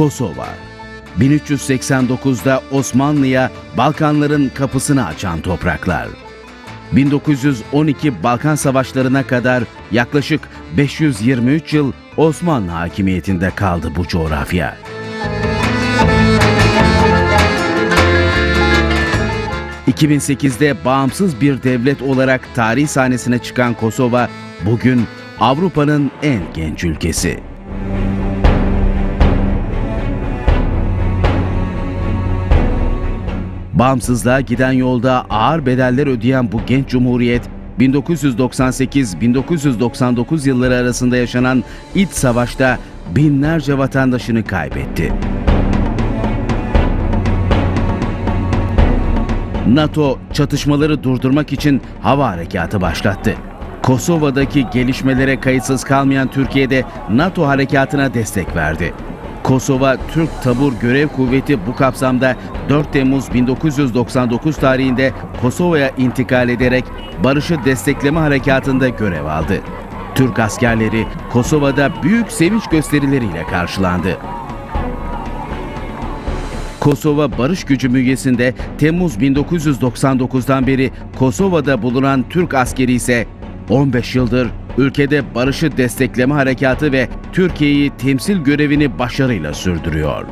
Kosova 1389'da Osmanlı'ya Balkanların kapısını açan topraklar. 1912 Balkan Savaşları'na kadar yaklaşık 523 yıl Osmanlı hakimiyetinde kaldı bu coğrafya. ...2008'de bağımsız bir devlet olarak tarih sahnesine çıkan Kosova... ...bugün Avrupa'nın en genç ülkesi. Bağımsızlığa giden yolda ağır bedeller ödeyen bu genç cumhuriyet 1998-1999 yılları arasında yaşanan iç savaşta binlerce vatandaşını kaybetti. NATO çatışmaları durdurmak için hava harekatı başlattı. Kosova'daki gelişmelere kayıtsız kalmayan Türkiye'de NATO harekatına destek verdi. Kosova Türk Tabur Görev Kuvveti bu kapsamda 4 Temmuz 1999 tarihinde Kosova'ya intikal ederek barışı destekleme harekatında görev aldı. Türk askerleri Kosova'da büyük sevinç gösterileriyle karşılandı. Kosova Barış Gücü bünyesinde Temmuz 1999'dan beri Kosova'da bulunan Türk askeri ise 15 yıldır ülkede barışı destekleme harekatı ve Türkiye'yi temsil görevini başarıyla sürdürüyor.